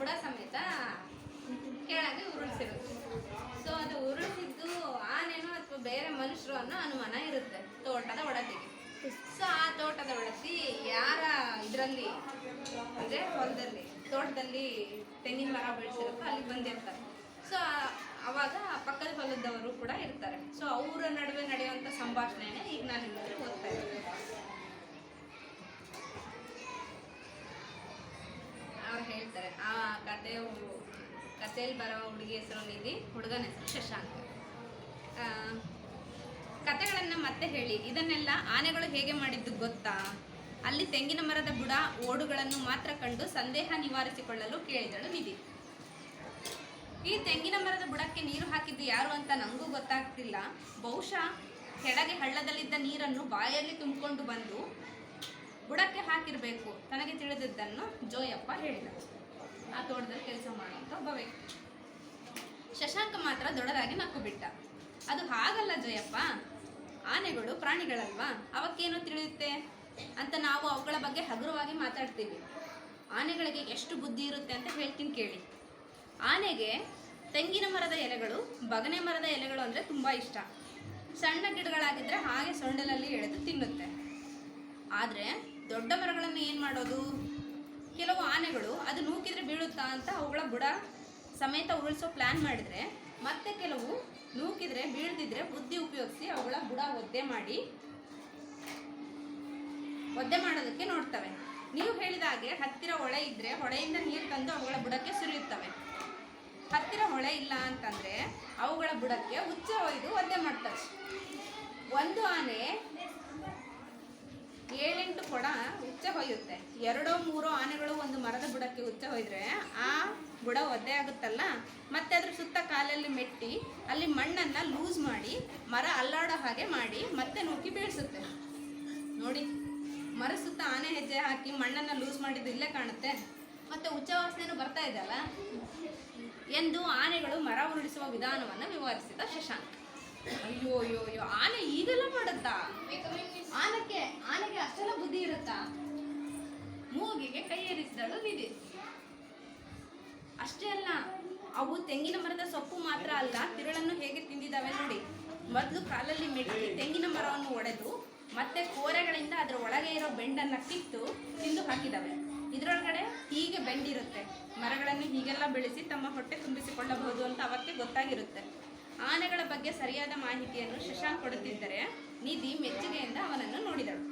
ಬುಡ ಸಮೇತ ಕೆಳಗೆ ಉರುಳಿಸಿರುತ್ತೆ. ಸೊ ಅದು ಉರುಳಿಸಿದ್ದು ಆನೆನೋ ಅಥವಾ ಬೇರೆ ಮನುಷ್ಯರು ಅನ್ನೋ ಅನುಮಾನ ಇರುತ್ತೆ ತೋಟದ ಒಡತಿಗೆ ಸೊ ಆ ತೋಟದ ಒಡತಿ ಯಾರ ಇದರಲ್ಲಿ ಅಂದರೆ ಹೊಲದಲ್ಲಿ, ತೋಟದಲ್ಲಿ ತೆಂಗಿನ ಮರ ಬೆಳೆಸಿರುತ್ತೋ ಅಲ್ಲಿಗೆ ಬಂದಿರ್ತಾರೆ. ಸೊ ಅವಾಗ ಪಕ್ಕದ ಹೊಲದವರು ಕೂಡ ಇರ್ತಾರೆ. ಸೊ ಅವರ ನಡುವೆ ನಡೆಯುವಂಥ ಸಂಭಾಷಣೆನೇ ಈಗ ನಾನು ನಿಮಗೆ ಓದ್ತಾ ಇದ್ದೀನಿ ಅವ್ರು ಹೇಳ್ತಾರೆ ಆ ಕತೆ ಕಥೆಯಲ್ಲಿ ಬರೋ ಹುಡುಗಿ ಹೆಸರು ನಿಧಿ ಹುಡುಗನ ಹೆಸರು ಶಶಾಂಕ್. ಕತೆಗಳನ್ನು ಮತ್ತೆ ಹೇಳಿ. ಇದನ್ನೆಲ್ಲ ಆನೆಗಳು ಹೇಗೆ ಮಾಡಿದ್ದು ಗೊತ್ತಾ? ಅಲ್ಲಿ ತೆಂಗಿನ ಮರದ ಬುಡ, ಓಡುಗಳನ್ನು ಮಾತ್ರ ಕಂಡು ಸಂದೇಹ ನಿವಾರಿಸಿಕೊಳ್ಳಲು ಕೇಳಿದಳು ನಿಧಿ. ಈ ತೆಂಗಿನ ಮರದ ಬುಡಕ್ಕೆ ನೀರು ಹಾಕಿದ್ದು ಯಾರು ಅಂತ ನನಗೂ ಗೊತ್ತಾಗ್ತಿಲ್ಲ. ಬಹುಶಃ ಕೆಳಗೆ ಹಳ್ಳದಲ್ಲಿದ್ದ ನೀರನ್ನು ಬಾಯಲ್ಲಿ ತುಂಬಿಕೊಂಡು ಬಂದು ಬುಡಕ್ಕೆ ಹಾಕಿರಬೇಕು. ತನಗೆ ತಿಳಿದಿದ್ದನ್ನು ಜೋಯಪ್ಪ ಹೇಳಿದ. ಆ ತೋಟದಲ್ಲಿ ಕೆಲಸ ಮಾಡುವಂಥ ಒಬ್ಬ ವ್ಯಕ್ತಿ. ಶಶಾಂಕ ಮಾತ್ರ ದೊಡ್ಡದಾಗಿ ನಕ್ಕು ಬಿಟ್ಟ ಅದು ಹಾಗಲ್ಲ ಜಯಪ್ಪ. ಆನೆಗಳು ಪ್ರಾಣಿಗಳಲ್ವಾ? ಅವಕ್ಕೇನು ತಿಳಿಯುತ್ತೆ? ಅಂತ ನಾವು ಅವುಗಳ ಬಗ್ಗೆ ಹಗುರವಾಗಿ ಮಾತಾಡ್ತೀವಿ. ಆನೆಗಳಿಗೆ ಎಷ್ಟು ಬುದ್ಧಿ ಇರುತ್ತೆ ಅಂತ ಹೇಳ್ತೀನಿ ಕೇಳಿ. ಆನೆಗೆ ತೆಂಗಿನ ಮರದ ಎಲೆಗಳು, ಬಗನೆ ಮರದ ಎಲೆಗಳು ಅಂದರೆ ತುಂಬ ಇಷ್ಟ. ಸಣ್ಣ ಗಿಡಗಳಾಗಿದ್ದರೆ ಹಾಗೆ ಸೊಂಡಲಲ್ಲಿ ಎಳೆದು ತಿನ್ನುತ್ತೆ. ಆದರೆ ದೊಡ್ಡ ಮರಗಳನ್ನು ಏನು ಮಾಡೋದು? ಆನೆಗಳು, ಅದು ನೂಕಿದ್ರೆ ಬೀಳುತ್ತಾ ಅಂತ ಅವುಗಳ ಬುಡ ಸಮೇತ ಉರುಳಿಸೋ ಪ್ಲ್ಯಾನ್ ಮಾಡಿದ್ರೆ, ಮತ್ತೆ ಕೆಲವು ನೂಕಿದ್ರೆ ಬೀಳ್ದಿದ್ರೆ ಬುದ್ಧಿ ಉಪಯೋಗಿಸಿ ಅವುಗಳ ಬುಡ ಒದ್ದೆ ಮಾಡಿ, ಒದ್ದೆ ಮಾಡೋದಕ್ಕೆ ನೋಡ್ತವೆ. ನೀವು ಹೇಳಿದ ಹಾಗೆ ಹತ್ತಿರ ಹೊಳೆ ಇದ್ರೆ ಹೊಳೆಯಿಂದ ನೀರು ತಂದು ಅವುಗಳ ಬುಡಕ್ಕೆ ಸುರಿಯುತ್ತವೆ. ಹತ್ತಿರ ಹೊಳೆ ಇಲ್ಲ ಅಂತಂದ್ರೆ ಅವುಗಳ ಬುಡಕ್ಕೆ ಹುಚ್ಚ ಒಯ್ದು ಒದ್ದೆ ಮಾಡ್ತವೆ. ಒಂದು ಆನೆ ಏಳೆಂಟು ಹೊಯ್ಯುತ್ತೆ ಎರಡೋ ಮೂರೋ ಆನೆಗಳು ಒಂದು ಮರದ ಬುಡಕ್ಕೆ ಹುಚ್ಚ ಹೋದ್ರೆ ಆ ಬುಡ ಒದ್ದೆ ಆಗುತ್ತಲ್ಲ? ಮತ್ತೆ ಅದ್ರ ಸುತ್ತ ಕಾಲಲ್ಲಿ ಮೆಟ್ಟಿ, ಅಲ್ಲಿ ಮಣ್ಣನ್ನ ಲೂಸ್ ಮಾಡಿ, ಮರ ಅಲ್ಲಾಡೋ ಹಾಗೆ ಮಾಡಿ ಮತ್ತೆ ನೂಕಿ ಬೀಳಿಸುತ್ತೆ. ನೋಡಿ, ಮರ ಸುತ್ತ ಆನೆ ಹೆಜ್ಜೆ ಹಾಕಿ ಮಣ್ಣನ್ನ ಲೂಸ್ ಮಾಡಿದ್ದು ಇಲ್ಲೇ ಕಾಣುತ್ತೆ. ಮತ್ತೆ ಉಚ್ಚ ವಾಸನೆನೂ ಬರ್ತಾ ಇದೆ ಅಲ್ಲ? ಎಂದು ಆನೆಗಳು ಮರ ಉರುಳಿಸುವ ವಿಧಾನವನ್ನು ವಿವರಿಸಿದ ಶಶಾಂಕ್. ಅಯ್ಯೋ ಅಯ್ಯೋ ಅಯ್ಯೋ, ಆನೆ ಈಗೆಲ್ಲ ಮಾಡುತ್ತಾ? ಮೂಗಿಗೆ ಕೈ ಏರಿಸಿದಳು ನಿಧಿ ಅಷ್ಟೇ ಅಲ್ಲ, ಅವು ತೆಂಗಿನ ಮರದ ಸೊಪ್ಪು ಮಾತ್ರ ಅಲ್ಲ, ತಿರುಳನ್ನು ಹೇಗೆ ತಿಂದಿದ್ದಾವೆ ನೋಡಿ. ಮೊದಲು ಕಾಲಲ್ಲಿ ಮೆಟ್ಟಿ ತೆಂಗಿನ ಮರವನ್ನು ಒಡೆದು, ಮತ್ತೆ ಕೋರೆಗಳಿಂದ ಅದರ ಒಳಗೆ ಇರೋ ಬೆಂಡನ್ನು ಕಿತ್ತು ತಿಂದು ಹಾಕಿದವೆ. ಇದರೊಳಗಡೆ ಹೀಗೆ ಬೆಂಡಿರುತ್ತೆ. ಮರಗಳನ್ನು ಹೀಗೆಲ್ಲ ಬೆಳೆಸಿ ತಮ್ಮ ಹೊಟ್ಟೆ ತುಂಬಿಸಿಕೊಳ್ಳಬಹುದು ಅಂತ ಅವಕ್ಕೆ ಗೊತ್ತಾಗಿರುತ್ತೆ. ಆನೆಗಳ ಬಗ್ಗೆ ಸರಿಯಾದ ಮಾಹಿತಿಯನ್ನು ಶಶಾಂಕ್ ಕೊಡುತ್ತಿದ್ದರೆ, ನಿಧಿ ಮೆಚ್ಚುಗೆಯಿಂದ ಅವನನ್ನು ನೋಡಿದಳು.